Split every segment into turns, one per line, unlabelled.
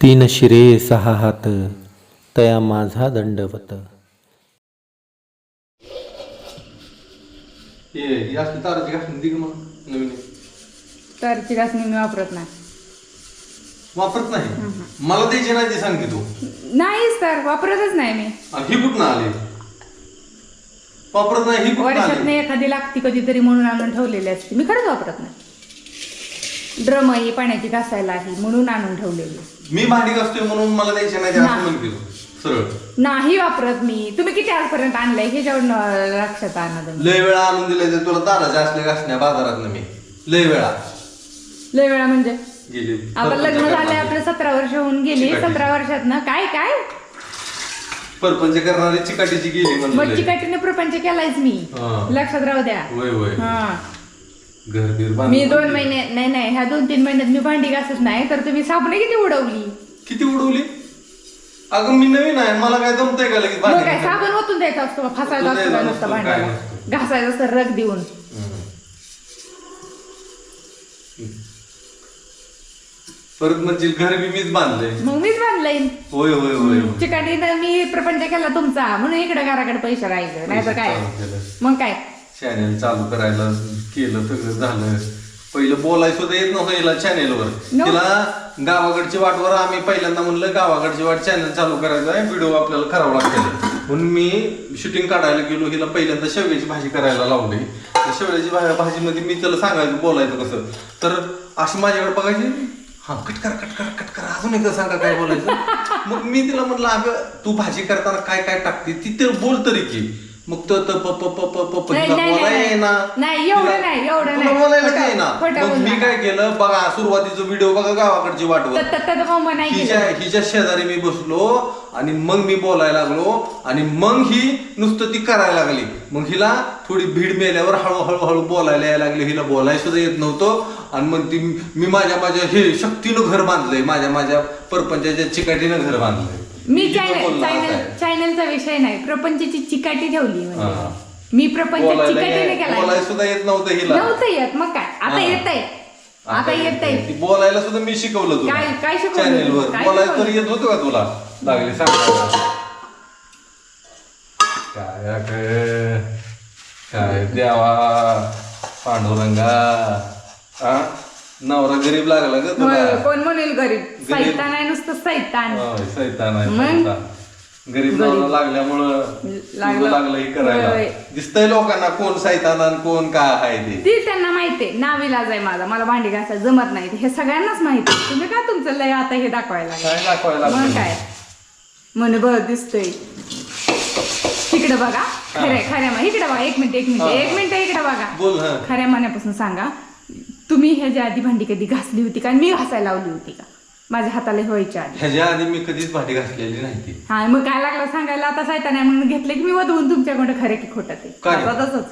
तीन शिरे सहा हात तया माझा दंडवत.
ताराची घासणी
मी वापरत नाही.
वापरत नाही? मला द्यायची नाही ते सांगते तू.
नाहीच तर वापरतच नाही मी.
आणि ही कुठं आली? वापरत नाही ही कुठं
वर्षात
आली?
एखादी लागती कधीतरी म्हणून आणून ठेवलेली असते. मी खरंच वापरत नाही. ड्रम ही पाण्याची घासायला आहे म्हणून आणून ठेवलेली
मी भांडी घासतोय म्हणून मला द्यायची नाही ते असं
नाही.
म्हणते तू सरळ.
नाही वापरत मी. तुम्ही किती आजपर्यंत आणलंय? ह्याच्यावर न- लक्षात आणा तुम्ही.
लय वेळा आणून दिले ते. तुला ताराच्या असल्या घासण्या बाजारात मी. लय वेळा.
लय वेळा म्हणजे?
गेली.
आपण लग्न झालंय आपलं सतरा वर्ष होऊन गेली.
चिकाटी.
सतरा वर्षात ना काय काय?
परपंच करणारी चिकाटीची गेली
मग चिकाटीने प्रपंच केलायच मी.
हा.
लक्षात राहू द्या.
वय वय
हा.
घर बीर
मी दोन महिने नाही नाही ह्या दोन तीन महिन्यात मी भांडी घासत नाही तर तुम्ही साबणे किती उडवली
किती उडवली अगं मी नवीन आहे मला काय जमतंय का लगेच
मग
भांडी
काय? साबण ओतून द्यायचा असतो का? फसायचा
ओतून
असतो का
द्यायचा
नुसतं
नसतो, काय
भांड्याला
नसतं.
घासायचं असतं रग देऊन.
परत म्हणजे घर बी मीच बांधलंय
मग मीच बांधलंय
होय होय होय होय.
चिकाटीनं मी प्रपंच केला तुमचा म्हणून इकडे घराकडे पैसे राहायचं नाही तर काय
चालू केलं.
मग काय
चॅनेल चालू करायला केलं सगळं झालं. पहिलं बोलाय सुद्धा येत नव्हतं हिला चॅनेलवर
No.
तिला गावाकडची वाटवर आम्ही पहिल्यांदा म्हणलं गावाकडची वाट चॅनल चालू करायचं आहे व्हिडिओ आपल्याला करावं लागतील म्हणून मी शूटिंग काढायला गेलो हिला पहिल्यांदा शेवग्याची भाजी करायला लावली. त्या शेवग्याची भा- भाजीमध्ये मी त्याला सांगायचं बोलायचं कसं? तर अशी माझ्याकडे बघायची हा कट करा कट करा कट करा अजून एकदा सांगा काय बोलायचं. मग मी तिला म्हणलं अगं तू भाजी करताना काय काय टाकते? ती ते बोल तरी की. मग त त प प प प प प
नाही,
तिला
नाही,
बोलायला
नाही.
येईना.
नाही, एवढं
तिला-
नाही, एवढं
तुला
नाही.
बोलायला
खोटं-
काय ना
खोटं
मग मी. काय केलं बघा सुरुवातीचा व्हिडिओ बघा गावाकडची
तर- तर- तर मग नाही
हिच्या
केलं
हिच्या शेजारी मी बसलो आणि मग मी बोलायला लागलो आणि मग ही नुसतं ती करायला लागली मग हिला थोडी भीड मेल्यावर हळूहळू हळू बोलायला यायला लागली हिला बोलायला सुद्धा येत नव्हतं आणि मग ती मी माझ्या माझ्या हे शक्तीनं घर बांधलंय माझ्या माझ्या परपंचाच्या चिकाटीनं घर बांधलंय
मी चॅनल चॅनल? चॅनलचा विषय नाही. प्रपंचाची चिकाटी ठेवली
हा.
म्हणजे मी प्रपंच
बोलायला
चिकाटीने
काय- बोलायला
केला
सुद्धा येत नव्हतं हिला.
नव्हतं येत. मग काय? आता
हा.
येत आहे आता येत आहे
ती बोलायला सुद्धा मी शिकवलं तुला.
काय- काय शिकवलं
चॅनेलवर
तू? काय
बोलायला तर
शिकवलं?
येत होतं का तुला? लागली सांग काय अगं, काय द्यावा पांडुरंगा? हा? नवरा गरीब लागला ग तुला
कोण म्हणेल गरीब. सैतान आहे नुसतं सैतान
होय, सैतान आहे
मग?
सैतान. गरीब नवरा लागल्यामुळं
लागलं.
लागलं हे करायला. दिसतंय लोकांना कोण सैतान आणि कोण काय आहे ते
ती त्यांना माहितीये नाविलाज आहे माझा मला भांडी घासायला जमत नाही हे सगळ्यांनाच माहिती. तुम्ही काय तुमचं लय आता हे दाखवायला लागले?
काय दाखवायला
मग
लागलं?
काय म्हणे बघ दिसतंय तिकडे बघा खरे खऱ्या इकडे बघा एक मिनिट एक मिनिट एक. मिनिट इकडे बघा
बोल हा
खऱ्या मनापासून सांगा तुम्ही ह्याच्या आधी भांडी कधी घासली होती का? मी घासायला लावली होती का? माझ्या हाताला व्हायच्या आधी.
ह्याच्या आधी मी कधीच भांडी घासलेली नाही ती
हा मग काय लागलं सांगायला? आता सायता नाही म्हणून घेतले की मी वधवून तुमच्याकडे खरे की खोटं ते.
काय?
आता तसंच.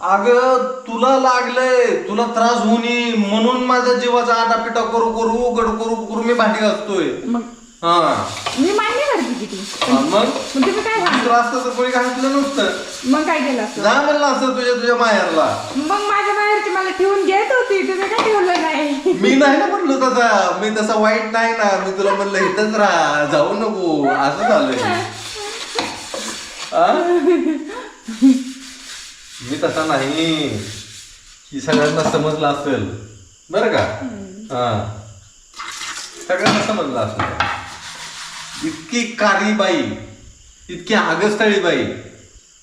अगं तुला लागलंय. तुला त्रास होणी म्हणून माझ्या जीवाचा आटापिटा करू करू गड करू करू मी भांडी घासतोय.
मग?
हा.
मी मान्य करते
हा, मग?
मग तुम्ही काय
त्रास तर कोणी घातलं नसतं.
मग काय केलं असतं?
जा म्हणलं असं तुझ्या तुझ्या माहेरला.
मग माझ्या मला ठेवून घेत होती तुम्ही काय ठेवलं नाही?
मी नाही ना म्हणलो तसा. मी तसा वाईट नाही ना. मी तुला म्हणलं इथंच राहा. जाऊ नको. असं झालंय. आ? मी तसा नाही. ही सगळ्यांना समजलं असेल. बरं का? हा. सगळ्यांना समजलं असेल. इतकी कारी बाई. इतकी आगस्थळी बाई.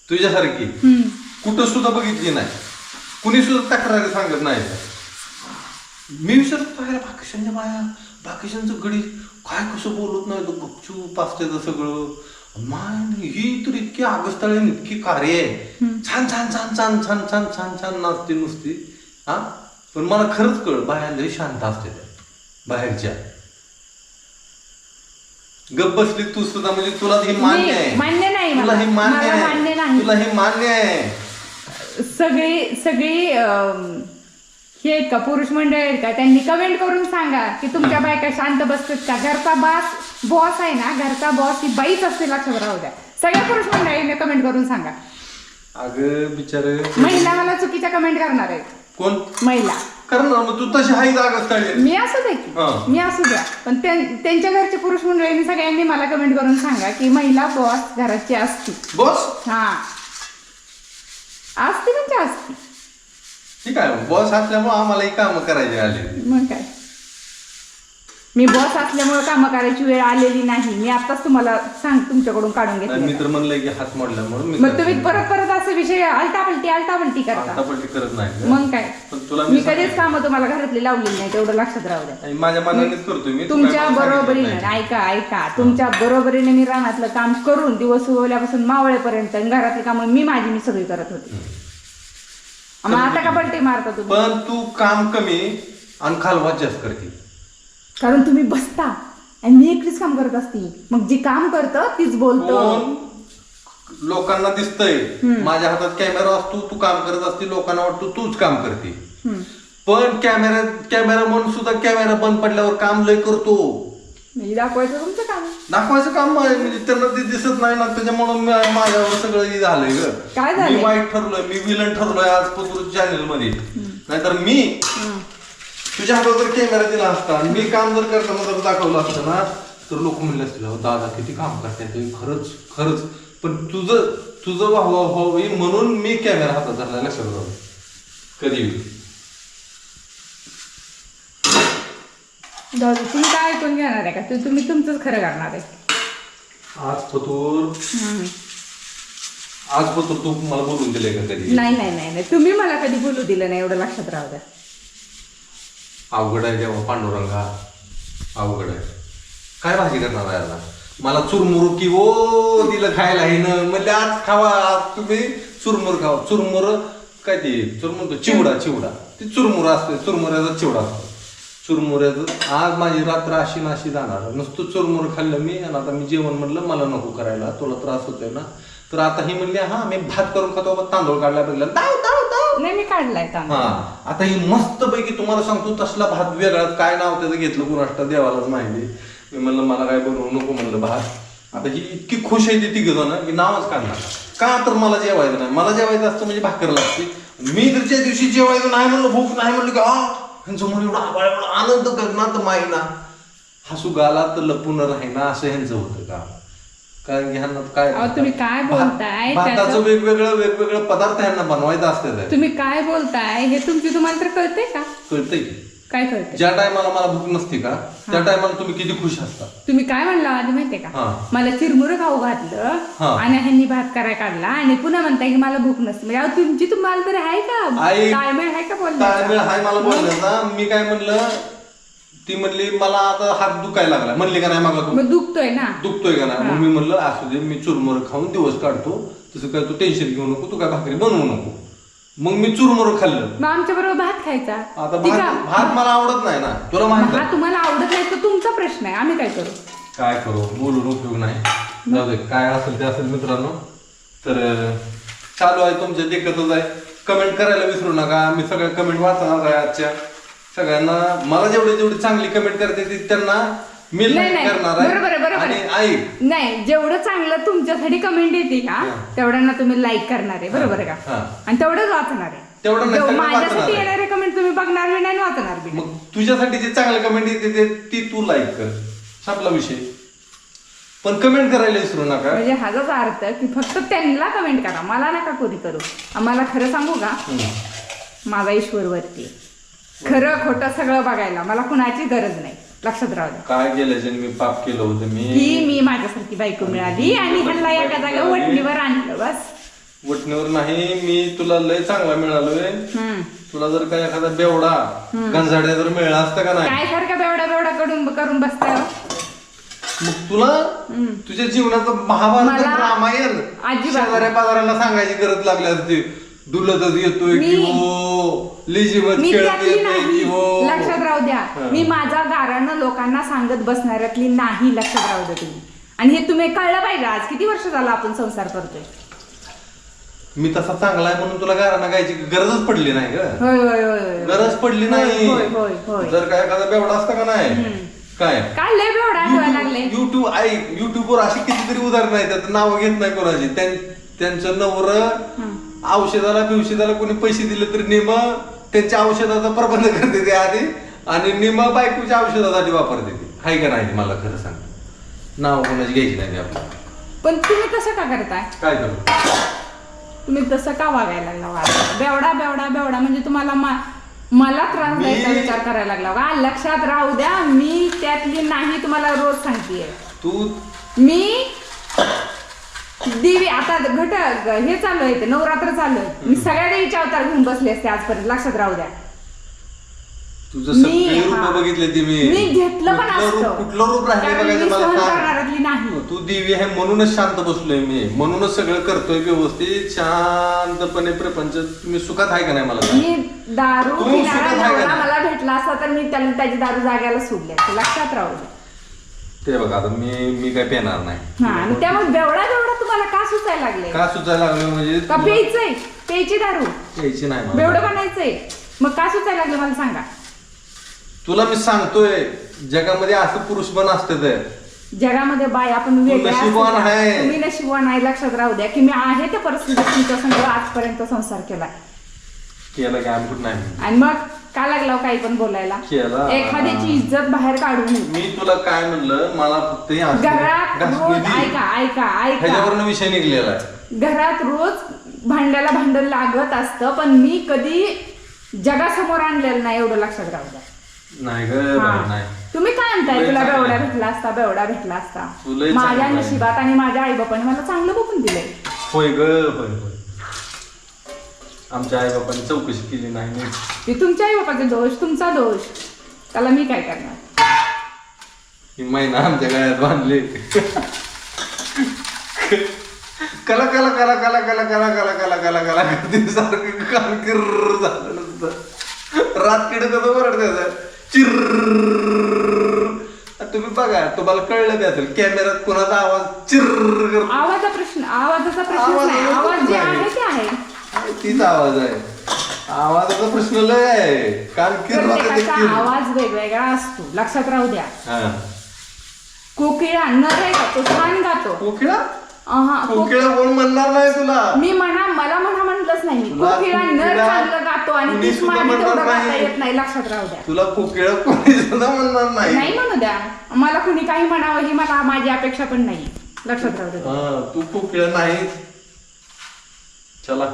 तुझ्यासारखी. कुठं सुद्धा बघितली नाही. कुणी सुद्धा तक्रारी सांगत नाही. मी विचारतो पाहिला बाकीशांच्या बाया बाकीशांचं गडी काय कसं बोलत नाही? तो गपचूप असते सगळं. माय ही तर इतकी आगस्ताळी इतकी कार्य आहे. छान छान छान छान छान छान छान छान नाचते नुसती. हा? पण मला खरंच कळ बाहेर शांत असते त्या बाहेरच्या. गप बसली तू सुद्धा म्हणजे तुला हे मान्य आहे.
मान्य नाही
तुला. हे मान्य आहे. तुला हे मान्य आहे.
सगळी सगळी अं, हे आहेत का? पुरुष मंडळ आहेत का? त्यांनी कमेंट करून सांगा की तुमच्या बायका शांत बसतात का? घरचा बास बॉस आहे ना? घरचा बॉस ही बाईच असते लक्षात राहू द्या. सगळ्या पुरुष मंडळीने कमेंट करून सांगा.
अगं बिचार.
महिला मला चुकीच्या कमेंट करणार आहेत.
कोण?
महिला.
करणार मग तू तशी जागाच काढली.
मी असू दे की.
हा.
मी असू द्या. पण त्यां- त्यांच्या घरचे पुरुष मंडळींनी सगळ्यांनी मला कमेंट करून सांगा की महिला बॉस घराची असती
बॉस
हा. असती म्हणजे असती.
ठीक आहे बॉस असल्यामुळे आम्हाला ही कामं करायची आली
मग काय? मी बॉस असल्यामुळे कामं करायची वेळ आलेली नाही. मी आताच तुम्हाला सांग तुमच्याकडून काढून
मी
घेतले
तर म्हणलंय की हात मोडला म्हणून मी
मग तुम्ही परत परत असे विषय अलटापलटी अलटापलटी करता.
करत नाही.
मग काय?
पण तुला
मी
मी
कधीच कामं तुम्हाला घरातली लावलेली नाही तेवढं लक्षात राहू द्या.
आणि माझ्या मनानेच करतोय मी. तू
तुमच्या
काय मला सांगितलं
बरोबरीने
नाही.
ऐका ऐका. तुमच्या बरोबरीने मी रानातलं काम करून दिवस उगवल्यापासून मावळेपर्यंत आणि घरातली कामं मी माझी मी सगळी करत होते. मग आता का पलटी मारता तुम्ही.
पण तू काम कमी आणि खालवात जास्त करते.
कारण तुम्ही बसता. आणि मी एकटीच काम करत असती. मग जी काम करतं तीच बोलतो.
लोकांना दिसतंय. माझ्या हातात कॅमेरा असतो तू काम करत असते लोकांना वाटतं तूच काम करते.
हम्म.
पण कॅमेरा कॅमेरा म्हणून सुद्धा कॅमेरा बंद पडल्यावर काम लय करतो.
मी दाखवायचं तुमचं काम.
दाखवायचं काम आहे, म्हणजे त्यांना ते दिसत नाही ना त्याच्यामुळे मी- माझ्यावर सगळं हे झालंय ग.
काय झालंय?
मी वाईट ठरलोय मी विलन ठरलोय आज पत्र चॅनलमध्ये नाहीतर मी
हम्म.
तुझ्या हातात जर कॅमेरा दिला असता आणि मी काम जर करताना जर दाखवलं असतं ना तर लोक म्हणले असतील "अहो, दादा किती काम करताय तुम्ही? खरंच खरंच. पण तुझं तुझं व्हावं व्हावी म्हणून मी कॅमेरा हातात धरला लक्षात राहू कधी?
जाऊ दे, तुम्ही काय ऐकून घेणार आहे का? तु- तुम्ही तुमचंच खरं करणार आहे.
आज पतूर
हम्म.
आज पतूर तू मला बोलून दिले का कधी?
नाही नाही नाही नाही. तुम्ही मला कधी बोलू दिलं नाही एवढं लक्षात राहू द्या.
अवघड आहे जेव्हा पांडुरंगा. अवघड आहे. काय भाजी करणार आहे आता? मला चुरमुर की ओ दिलं खायला आहे ना म्हणजे आज खावा आज तुम्ही चुरमुर खावा. चुरमुर काय ते? चुरमुर चिवडा चिवडा. ते चुरमुर असते चुरमुऱ्याचा चिवडा असतो. चुरमुऱ्याचं आज माझी रात्र अशी नाशी जाणार. नुसतं चुरमुर खाल्लं मी आणि आता मी जेवण म्हटलं मला नको करायला. तुला त्रास होतोय ना? तर आता ही म्हणली हा मी भात करून खातो बाबा तांदूळ काढला बघला दाव दाव दाव.
नाही मी काढलाय तांदूळ.
हा आता ही मस्त पैकी तुम्हाला सांगतो तसला भात वेगळा काय नाव त्याचं घेतलं कुणाष्ट देवालाच माहिती. मी म्हणलं मला काय बनवू नको म्हणलं भात. आता ही इतकी खुश आहे ती तिघ ना की नावच काढणार. का तर मला जेवायचं नाही? मला जेवायचं असतं म्हणजे भाकर लागते. मी तर त्या दिवशी जेवायचं नाही म्हणलं भूक नाही म्हणलं की आ एवढा आबाळ एवढा आनंद गगनात माईना हसू गाला तर लपून राहीना असं ह्यांचं होतं का कारण ह्यांना काय
अहो, तुम्ही काय बोलताय?
भाताचं
त्याचं-
वेगवेगळं वेगवेगळं पदार्थ ह्यांना बनवायचं असते
तुम्ही काय बोलताय? हे तुमची तुम्हाला तर कळते का?
कळतंय की.
काय कळते
ज्या टायमाला मला भूक नसते का त्या टायमाला तुम्ही किती खुश असता.
तुम्ही काय म्हणला आधी माहितीये का. मला चिरमुर खाऊ घातलं
हा.
आणि ह्यांनी भात कराय काढला आणि पुन्हा म्हणताय की मला भूक नसते. म्हणजे अहो, तुमची तुम्हाला तरी आहे का?
आई-
ताळमेळ आहे का बोलण्याचा?
ताळमेळ हाय मला बोलण्याचा. मी काय म्हणलं ती म्हणली मला आता हात दुखायला लागला. म्हणली का नाही मागा तू?
मग दुखतोय ना.
दुखतोय का नाही? मग मी म्हणलं असू दे मी चुरमुर खाऊन दिवस काढतो. तसं काय तू टेन्शन घेऊ नको तू काय भाकरी बनवू नको. मग मी चुरमुर खाल्लं.
मग आमच्या बरोबर भात खायचा.
आता भात. भात मला आवडत नाही ना. तुला माहीत
हा
आहे
तुम्हाला आवडत नाही तर तुमचा प्रश्न आहे. आम्ही काय करू?
काय करू? बोलून उपयोग नाही. जाऊ दे काय असेल ते असेल मित्रांनो. तर अं, चालू आहे तुमच्या देखतच आहे. कमेंट करायला विसरू नका. मी सगळ्या कमेंट वाचणार आहे आजच्या. सगळ्यांना मला जेवढी जेवढी चांगली कमेंट करते ती त्यांना मी
नाही
like
नाही
करणार
बरोबर आहे बरोबर
आणि
आहे.
ऐक
नाही जेवढं चांगलं तुमच्यासाठी कमेंट येते का
हा.
तेवढ्यांना तुम्ही लाईक करणार आहे. बरोबर आहे
हा.
का आणि तेवढंच वाचणार आहे.
तेवढं नाही,
जेव-
सगळं वाचणार
माझ्यासाठी
आहे.
येणारे कमेंट तुम्ही बघणार बी नाही आणि वाचणार बी नाही.
मग तुझ्यासाठी जे चांगले कमेंट येते ते ती तू लाईक कर. संपला विषय. पण कमेंट करायला विसरू नका.
म्हणजे ह्याचाच अर्थ की फक्त त्यांना कमेंट करा. मला नका कोणी करू. आम्हाला खरं सांगू का?
हम्म.
माझा ईश्वर वरती आहे. खरं खोटं सगळं बघायला मला कुणाची गरज नाही. लक्षात राहू द्या.
काय गेल्या जन्मी पाप केलं होतं? मी
मी माझ्यासारखी बायको मिळाली आणि ह्यांना एका जागा वटणीवर आणलं बस.
वटणीवर नाही मी तुला लय चांगला मिळालोय
हम्म.
तुला जर काय एखादा बेवडा गंजाड्या जर मिळाला असता का नाही?
काय सारखा बेवडा बेवडा कडून करून बसताय हो?
मग तुला तुझ्या जीवनाचं महाभारत
मला
रामायण
अजिबात-
शेजाऱ्या पाजाऱ्याला सांगायची गरज लागली असते. दुलतच येतोय की हो लिजीवर
मी
खेळत
त्यातली
येतोय की
नाही
हो.
लक्षात राहू द्या. मी माझ्या गारानं लोकांना सांगत बसणाऱ्यातली नाही लक्षात राहू द्या तुम्ही. आणि हे तुम्ही कळलं पाहिजे आज किती वर्ष झालं आपण संसार करतोय?
मी तसा चांगला आहे म्हणून तुला गाराना गायची गरजच पडली नाही ग.
होय होय होय होय.
गरज पडली नाही.
होय, होय, होय.
जर काय एखादा बेवडा असता का नाही? काय?
काय लय बेवडा आठवायला लागले?
युट्यूब ऐक युट्यूबवर अशी कितीतरी उदाहरणं आहेत त्यात नावं घेत नाही कोणाची. त्यां- त्यांचं नवर औषधाला बिवषधाला कोणी पैसे दिले तर नेम त्यांच्या औषधाचा प्रबंध करते ते आधी आणि निम बायकोच्या औषधासाठी वापरते ती. हाय का नाही ती मला खरं सांग. नाव कोणाची घ्यायची नाही ती आपल्याला.
पण तुम्ही तसं का करताय?
काय करू?
तुम्ही तसं का वागायला लागला वागायला? बेवडा बेवडा बेवडा म्हणजे तुम्हाला मा- मला त्रास
मी-
द्यायचा विचार करायला लागला का लक्षात राहू द्या मी त्यातली नाही तुम्हाला रोज सांगतेय.
तू
मी देवी आता घट हे चालू आहे ते नवरात्र चालू आहे मी सगळ्या देवीचे अवतार घेऊन बसले असते आजपर्यंत लक्षात राहू द्या
तुझं
मी-
सगळे रूप. बघितले ती मी
मी घेतलं पण
कुठलं रूप-
असतं.
कुठलं रूप राहिले
त्यावेळी
बघायचं
मी
मला
सहन
सांग.
करणाऱ्यातली नाही.
तू देवी आहे म्हणूनच शांत बसलोय मी म्हणूनच सगळं करतोय व्यवस्थित शांतपणे प्रपंच तुम्ही सुखात आहे का नाही मला सांग?
मी दारू
तू
पिणारा
सुखात आहे का
नवरा
नाही?
मला भेटला असता तर मी त्याला त्याची दारू जाग्याला सोडली असते लक्षात राहू द्या
ते बघा आता मी मी काय पेणार
हा
नाही
आणि त्यामुळे बेवडा बेवडा तुम्हाला का सुचायला लागले?
का सुचायला लागलं म्हणजे
का प्यायचंय? प्यायची दारू?
यायची नाही मला.
बेवडं बनायचंय? मग का सुचायला लागले मला सांगा.
तुला मी सांगतोय जगामध्ये असं पुरुष पण असते तर
जगामध्ये बाय आपण वेगळ्या
नशीबवान. आहे.
तुम्ही नशिबवान आहे लक्षात राहू द्या की मी आहे त्या परिस्थितीत तुमच्या संग आजपर्यंत संसार केलाय.
केलं की आम्ही कुठं नाही
आणि मग का लागला हो काही पण बोलायला?
केला.
एखाद्याची इज्जत बाहेर काढू नये
मी तुला काय म्हणलं मला फक्त हे
घरात
घासणी
रोज
दे.
ऐका ऐका ऐका.
ह्याच्यावरनं विषय निघलेला आहे.
घरात रोज भांड्याला भांडण लागत असतं पण मी कधी जगासमोर आणलेलं नाही एवढं लक्षात राहू द्या.
नाही ग
हा.
बाई, नाही.
तुम्ही काय म्हणताय
लय
तुला
चांगलं
बेवडा
आहे.
भेटला असता बेवडा भेटला असता.
लय
माझ्या
चांगलं आहे.
नशिबात आणि माझ्या आई बापाने मला चांगलं बघून दिलंय.
होय ग होय होय. आमच्या आई बापाने चौकशी केली नाही.
ते तुमच्या आई बापाचे दोष तुमचा दोष त्याला मी काय करणार
ही महिना आमच्या गळ्यात बांधले कला कला कला कला कला कला कला कला कला कला करते सारखं कान किर्र झालं नसतं रात किड कसं ओरडते चिर तुम्ही बघा तुम्हाला कळलं असेल कॅमेऱ्यात कोणाचा आवाज चिर करतो
आवाजा प्रश्न आवाजाचा प्रश्न
आवाज
नाही आवाज जे
आहे.
ते आहे,
तीच आवाज आहे. आवाजाचा प्रश्न लय आहे.
प्रत्येकाचा
किर्र.
आवाज वेगवेगळा असतो. लक्षात राहू द्या.
हा.
कोकिळा नर आहे का तो छान गातो.
कोकिळा?
अहा, को-
कोकिळा कोण म्हणणार नाही तुला?
मी म्हणा मला म्हणा म्हटलंच नाही मी.
तुला
कोकिळा नर
कोकिळा
चांगलं गातो आणि
कुणी
तीच
सुद्धा म्हणणार
तेवढं गाता
नाही.
येत नाही. लक्षात राहू द्या.
तुला कोकिळा कोणी सुद्धा म्हणणार
नाही.
नाही
म्हणू द्या. मला कुणी काही म्हणावं ही मला माझी अपेक्षा पण नाही. लक्षात राहू द्या.
हा, तू कोकिळा नाही. चला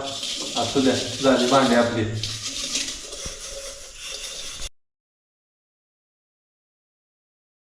असू द्या झाली भांडी आपली.